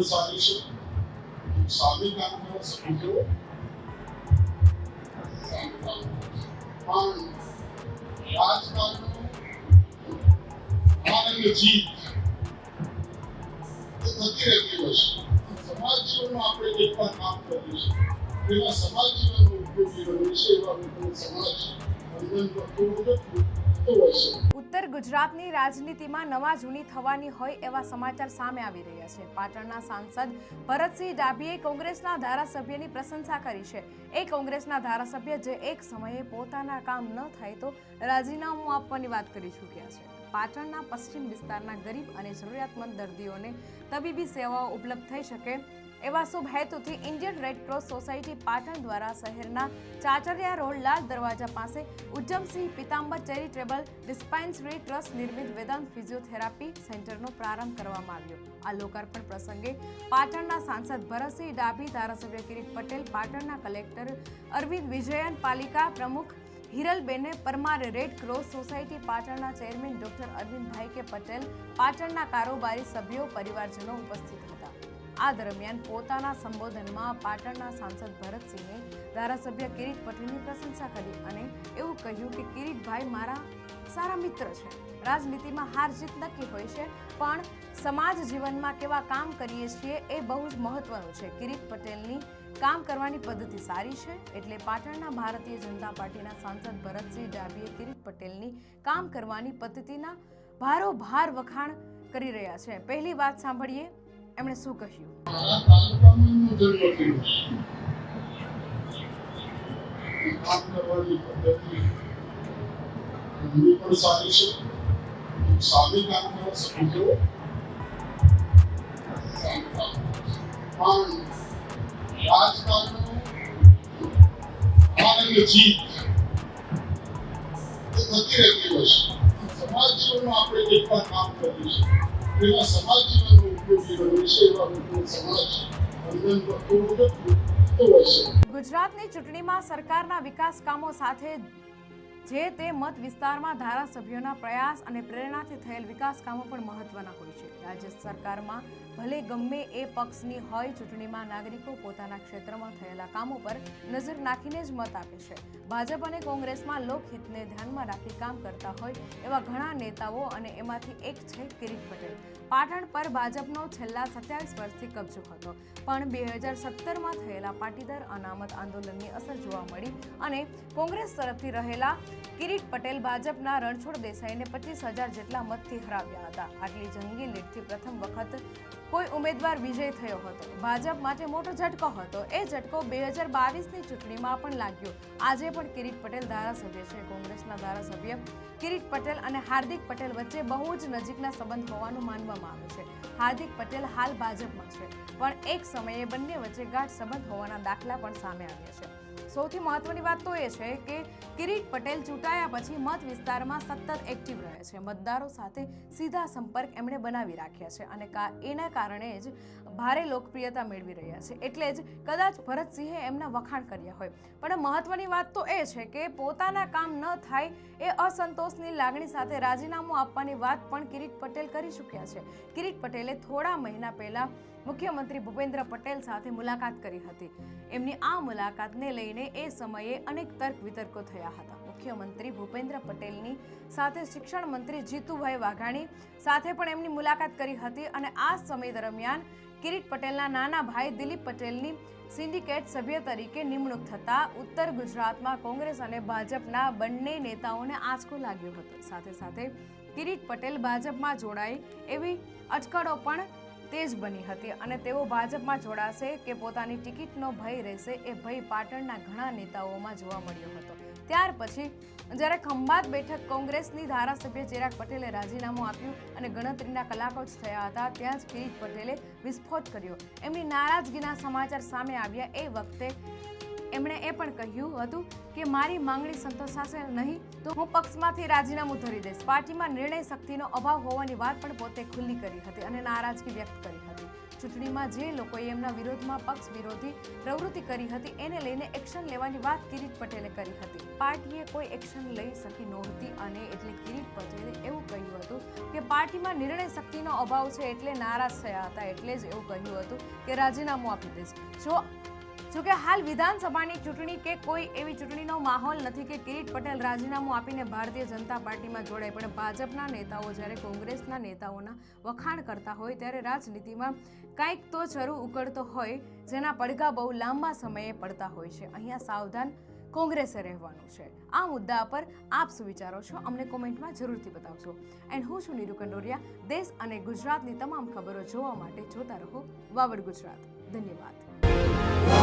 પણ સારી છે સામે કામ કરવા સપોર્ટ પણ રાજકારણનું હાર અને જીત એ થતી રહેતી હોય છે સમાજ જીવનમાં આપણે કેટલા કામ કરીએ છીએ એવા સમાજ જીવનનો ઉપયોગી બને છે એવા લોકોને સમાજ ઉત્તર ગુજરાતની રાજનીતિમાં નવા જૂની થવાની હોય એવા સમાચાર સામે આવી રહ્યા છે. પાટણના સાંસદ ભરતસિંહ ડાભીએ કોંગ્રેસના ધારાસભ્યની પ્રશંસા કરી છે. એ કોંગ્રેસના ધારાસભ્ય જે એક સમયે પોતાના કામ ન થાય તો રાજીનામું આપવાની વાત કરી ચૂક્યા છે. પાટણના પશ્ચિમ વિસ્તારના ગરીબ અને જરૂરિયાતમંદ દર્દીઓને તબીબી સેવાઓ ઉપલબ્ધ થઈ શકે એવા શુભ હેતુથી Indian red cross society Patan દ્વારા શહેરના ચાચરિયા રોડ લાલ દરવાજા પાસે Ujjamsinh Pitambar charitable dispensary trust નિર્મિત વેદાંત ફિઝિયોથેરાપી સેન્ટરનો પ્રારંભ કરવામાં આવ્યો. આ લોકાર્પણ પ્રસંગે પાટણના સાંસદ ભરતસિંહ ડાભી, ધારાસભ્ય કિરીટ પટેલ, પાટણના કલેક્ટર અરવિંદ વિજયન, પાલિકા પ્રમુખ હિરલબેને પરમાર રેડ ક્રોસ સોસાયટી પાટણના chairman doctor Arvindbhai K Patel પાટણના કારોબારી સભ્યો, પરિવારજનો ઉપસ્થિત હતા. આ દરમિયાન પોતાના સંબોધનમાં પાટણના સાંસદ ભરતસિંહે ધારાસભ્ય કિરીટ પટેલની પ્રશંસા કરી અને એવું કહ્યું કે કિરીટભાઈ મારા સારા મિત્ર છે. રાજનીતિમાં હાર જીત નક્કી હોય છે, પણ સમાજ જીવનમાં કેવા કામ કરીએ છીએ એ બહુ જ મહત્વનું છે. કિરીટ પટેલની કામ કરવાની પદ્ધતિ સારી છે એટલે પાટણના ભારતીય જનતા પાર્ટીના સાંસદ ભરતસિંહ ડાભીએ કિરીટ પટેલની કામ કરવાની પદ્ધતિના ભારોભાર વખાણ કરી રહ્યા છે. પહેલી વાત સાંભળીએ, એમણે શું કહ્યું? પણ ગુજરાતની ચૂંટણીમાં સરકારના વિકાસ કામો સાથે જે તે મત વિસ્તારમાં ધારાસભ્યોના પ્રયાસ અને પ્રેરણાથી થયેલ વિકાસ કામો પણ મહત્વના હોય છે. રાજ્ય સરકારમાં ભલે ગમે એ પક્ષની હોય, ચૂંટણીમાં નાગરિકો પોતાના ક્ષેત્રમાં થયેલા કામો પર નજર નાખીને જ મત આપે છે. ભાજપ અને કોંગ્રેસમાં લોકહિતને ધ્યાનમાં રાખી કામ કરતા હોય એવા ઘણા નેતાઓ અને એમાંથી એક છે કિરીટ પટેલ. પાટણ પર ભાજપનો છેલ્લા સત્યાવીસ વર્ષથી કબજો હતો. પણ બે હજાર સત્તરમાં થયેલા પાટીદાર અનામત આંદોલનની અસર જોવા મળી અને કોંગ્રેસ તરફથી રહેલા કિરીટ પટેલ ભાજપના રણછોડ દેસાઈને પચીસ હજાર જેટલા મતથી હરાવ્યા હતા. આટલી જંગી લીડથી પ્રથમ વખત કોઈ ઉમેદવાર વિજય થયો હતો. ભાજપ માટે મોટો ઝટકો હતો. એ ઝટકો બે હજાર બાવીસની ચૂંટણીમાં પણ લાગ્યો. આજે પણ કિરીટ પટેલ ધારાસભ્ય છે. કોંગ્રેસના ધારાસભ્ય કિરીટ પટેલ અને હાર્દિક પટેલ વચ્ચે બહુ જ નજીકના સંબંધ હોવાનું માનવામાં આવે છે. હાર્દિક પટેલ હાલ ભાજપમાં છે. પણ એક સમયે બંને વચ્ચે ગાઢ સંબંધ હોવાના દાખલા પણ સામે આવ્યા છે. સૌથી મહત્વની વાત તો એ છે કે કિરીટ પટેલ ચૂંટાયા પછી મત વિસ્તારમાં સતત એક્ટિવ રહે છે. મતદારો સાથે સીધા સંપર્ક એમણે બનાવી રાખ્યા છે અને એના કારણે જ ભારે લોકપ્રિયતા મેળવી રહ્યા છે. એટલે જ કદાચ ભરતસિંહે એમના વખાણ કર્યા હોય. પણ મહત્વની વાત તો એ છે કે પોતાના કામ ન થાય એ અસંતોષની લાગણી સાથે રાજીનામું આપવાની વાત પણ કિરીટ પટેલ કરી ચૂક્યા છે. કિરીટ પટેલે થોડા મહિના પહેલા મુખ્યમંત્રી ભૂપેન્દ્ર પટેલ સાથે મુલાકાત કરી હતી. એમની આ મુલાકાતને લઈને એ સમયે અનેક તર્ક વિતર્કો થયા હતા. મુખ્યમંત્રી ભૂપેન્દ્ર પટેલની સાથે શિક્ષણ મંત્રી જીતુભાઈ વાઘાણી સાથે પણ એમની મુલાકાત કરી હતી અને આ સમય દરમિયાન કિરીટ પટેલના નાના ભાઈ દિલીપ પટેલની સિન્ડિકેટ સભ્ય તરીકે નિમણૂક થતા ઉત્તર ગુજરાતમાં કોંગ્રેસ અને ભાજપના બંને નેતાઓને આંચકો લાગ્યો હતો. સાથે સાથે કિરીટ પટેલ ભાજપમાં જોડાય એવી અટકળો પણ તેજ બની હતી અને તેઓ ભાજપમાં જોડાશે કે પોતાની ટિકિટનો ભય રહેશે એ ભય પાટણના ઘણા નેતાઓમાં જોવા મળ્યો હતો. ત્યાર પછી, જ્યારે ખંભાત બેઠક કોંગ્રેસની ધારાસભ્ય ચિરાગ પટેલે રાજીનામું આપ્યું અને ગણતરીના કલાકો જ થયા હતા, ત્યાં જ કિરીટ પટેલે વિસ્ફોટ કર્યો. એમની નારાજગીના સમાચાર સામે આવ્યા એ વખતે એમણે એ પણ કહ્યું હતું કે મારી માંગણી સંતોષાશે નહીં તો હું પક્ષમાંથી રાજીનામું ધરી દઈશ. પાર્ટીમાં નિર્ણય શક્તિનો અભાવ હોવાની વાત પણ પોતે ખુલ્લી કરી હતી અને નારાજગી વ્યક્ત કરી હતી. ચૂંટણીમાં જે લોકોએ એમના વિરોધમાં પક્ષ વિરોધી પ્રવૃત્તિ કરી હતી, એને લઈને એક્શન લેવાની વાત કિરીટ પટેલે કરી હતી. પાર્ટીએ કોઈ એક્શન લઈ શકી નહોતી અને એટલે કિરીટ પટેલે એવું કહ્યું હતું કે પાર્ટીમાં નિર્ણય શક્તિનો અભાવ છે એટલે નારાજ થયા હતા એટલે જ એવું કહ્યું હતું કે રાજીનામું આપી દઈશ. જો જોકે હાલ વિધાનસભાની ચૂંટણી કે કોઈ એવી ચૂંટણીનો માહોલ નથી કે કિરીટ પટેલ રાજીનામું આપીને ભારતીય જનતા પાર્ટીમાં જોડાય. પણ ભાજપના નેતાઓ જ્યારે કોંગ્રેસના નેતાઓના વખાણ કરતા હોય ત્યારે રાજનીતિમાં કાંઈક તો જરૂર ઉકળતો હોય, જેના પડઘા બહુ લાંબા સમયે પડતા હોય છે. અહીંયા સાવધાન કોંગ્રેસે રહેવાનું છે. આ મુદ્દા પર આપ શું વિચારો છો? અમને કોમેન્ટમાં જરૂરથી બતાવશો એન્ડ હું છું નીરુ કંડોરિયા. દેશ અને ગુજરાતની તમામ ખબરો જોવા માટે જોતા રહો વાવડ ગુજરાત. ધન્યવાદ.